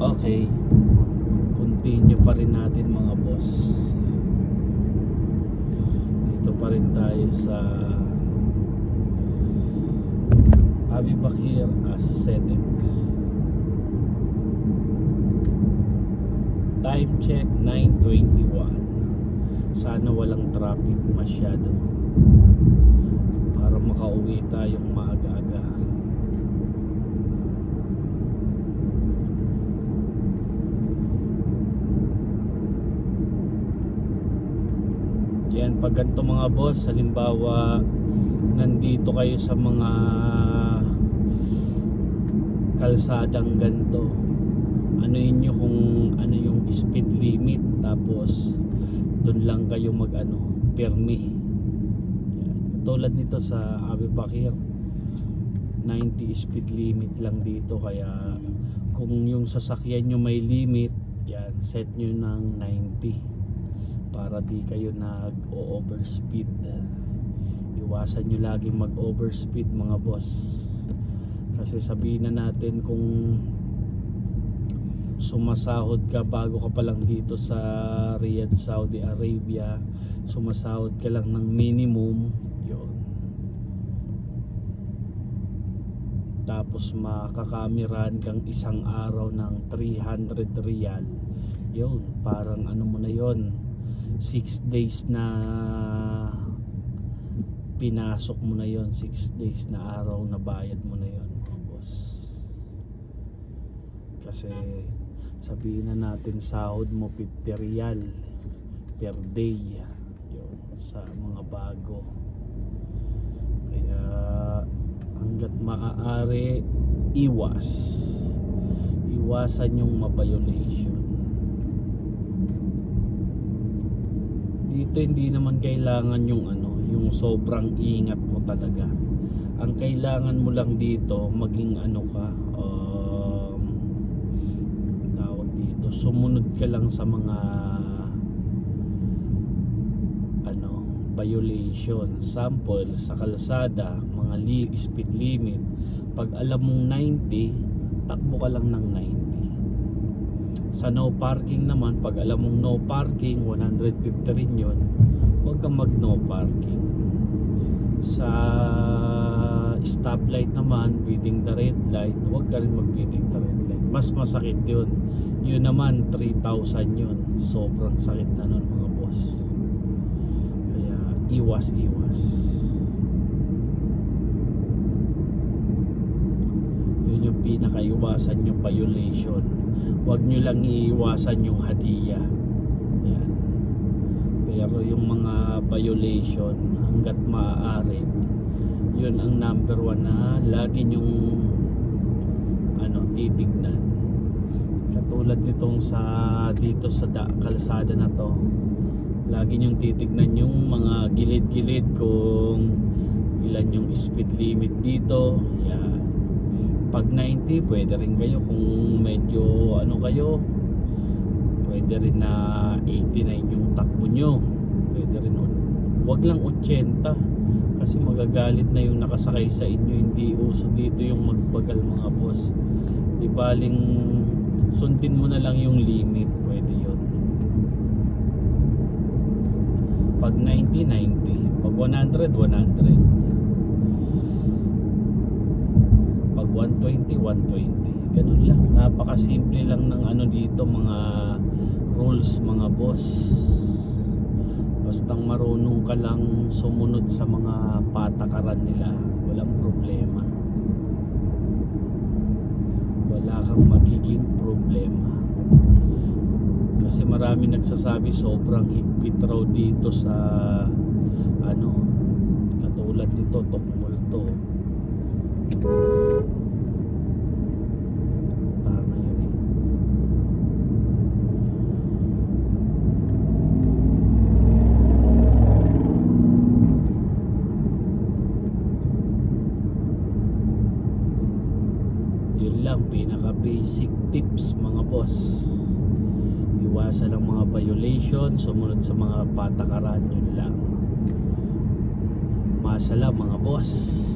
Okay. Continue pa rin natin mga boss. Dito pa rin tayo sa Abi Bakir Aesthetic. Time check 9.21 Sana walang traffic masyado Para makauwi tayong maaga-aga Yan, pag ganito mga boss, halimbawa nandito kayo sa mga kalsadang ganito ano inyo kung ano yung speed limit tapos doon lang kayo mag ano permi Yan. tulad nito sa Abu Bakir 90 speed limit lang dito kaya kung yung sasakyan nyo may limit yan set nyo ng 90 para di kayo nag overspeed iwasan nyo laging mag overspeed mga boss. Kasi sabihin na natin kung sumasahod ka bago ka pa lang dito sa Riyadh, Saudi Arabia sumasahod ka lang ng minimum yon tapos makakamirahan kang isang araw ng 300 riyal. Yun parang ano mo na yon 6 days na pinasok mo na yon 6 days na araw na bayad mo na yon boss. Kasi sabihin na natin sahod mo 50 real per day yun, sa mga bago. Kaya hanggat maaari iwas. Iwasan yung mabiolation dito hindi naman kailangan yung ano yung sobrang ingat mo talaga. Ang kailangan mo lang dito maging ano ka um, tawag dito? Sumunod ka lang sa mga ano violation sample sa kalsada mga li- speed limit. Pag alam mong 90 takbo ka lang ng 90 sa no parking naman pag alam mong no parking 150 rin yun huwag kang mag no parking. Sa stoplight naman bidding the red light huwag ka rin mag bidding the red light. Mas masakit yun. Yun naman 3,000 yun. Sobrang sakit na nun mga boss. Kaya iwas iwas yun yung pinakaiwasan yung violation huwag nyo lang iiwasan yung hadiah yan. Pero yung mga violation hanggat maaari yun ang number one na lagi nyong ano titignan. Katulad nitong sa dito sa da, kalsada na to lagi nyong titignan yung mga gilid-gilid kung ilan yung speed limit dito. Yan pag 90 pwede rin kayo kung medyo ano kayo pwede rin na 89 yung takbo nyo. Pwede rin wag lang 80 kasi magagalit na yung nakasakay sa inyo hindi uso dito yung magbagal mga boss. Di baling sundin mo na lang yung limit pwede yun. Pag 90 90 pag 100 100 120 120 ganun lang. Napakasimple lang ng ano dito mga rules mga boss. Bastang marunong ka lang sumunod sa mga patakaran nila walang problema. Wala kang magiging problema. Kasi marami nagsasabi sobrang higpit raw dito sa ano katulad nito Tokmulto. tama yun eh yun lang pinaka basic tips mga boss. Iwasan ang mga violation sumunod sa mga patakaran yun lang. Masala mga boss